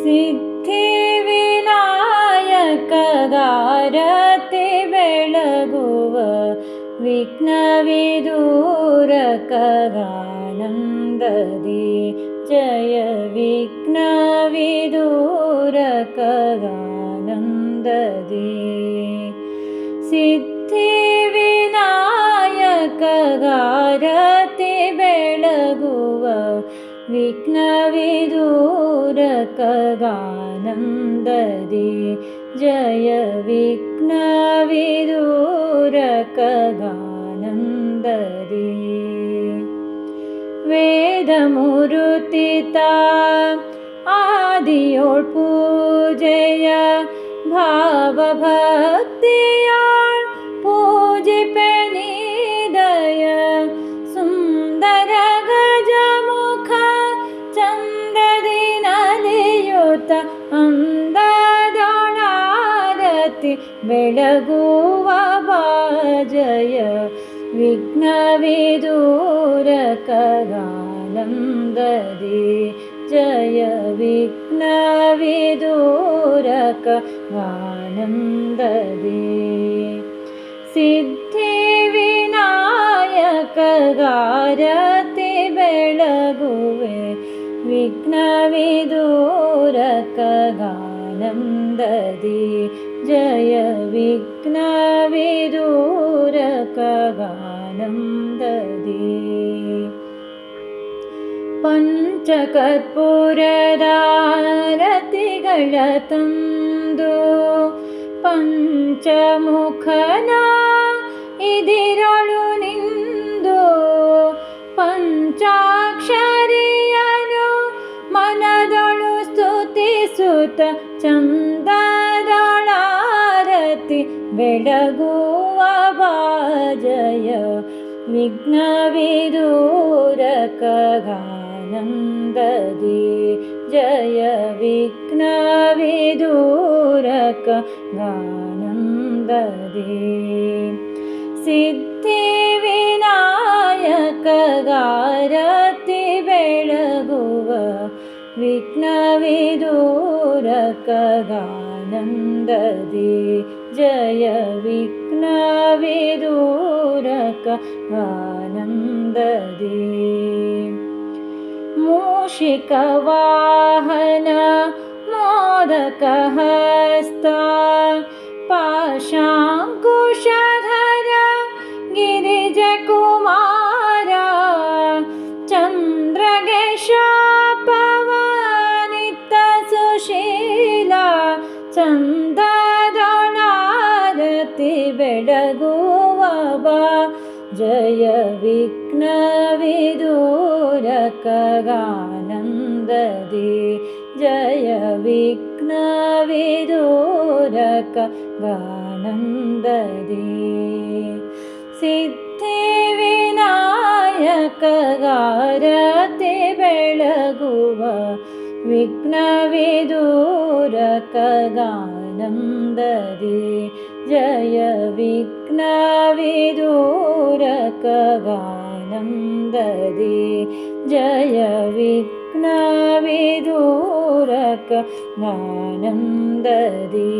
सिद्धिविनायकगारति बेळगुव विघ्नविदूरकगानन्ददि। जय विघ्नविदूरकगानन्ददि। सिद्धिविनायकगारति बेळगुव विघ्नविदूरकगानन्ददि। जय विघ्नविदूरकगानन्ददि। वेदमुरुतिता आदियोळ् पूजय बेळगुव बाजय विघ्नविदूरकगानन्ददि जय विघ्नविदूरकगानन्ददि सिद्धिविनायकगारति बेळगुवे विघ्नविदूरकगानन्ददि जय विघ्नविदूरकगानन्ददि पञ्चकर्पूरदारतिगळतन्दु पञ्चमुखना इदिरळु निन्दु पञ्चाक्षरियनु मनदळु स्तुतिसुत चन्ददळारति बेळगुव बाजय विघ्नविदूरकगानन्ददि जय विघ्नविदूरकगानन्ददि। सिद्धिविनायकगारति बेळगुव विघ्नविदूरकगानन्ददि जय विघ्नविदूरकगानन्ददि मूषिकवाहन मोदकहस्ता पाशाङ्कुशधर गिरिजकुमार चन्द्रगेशापवनितसुशीला चन्ददणारति बेळगुव बा जय विघ्नविदूरकगानन्ददि जय विघ्नविदूरकगानन्ददि सिद्धिविनायकगारति बेळगुव। विघ्नविदूरकगानन्ददि जय विघ्नविदूरकगानन्ददि जय विघ्नविदूरकगानन्ददि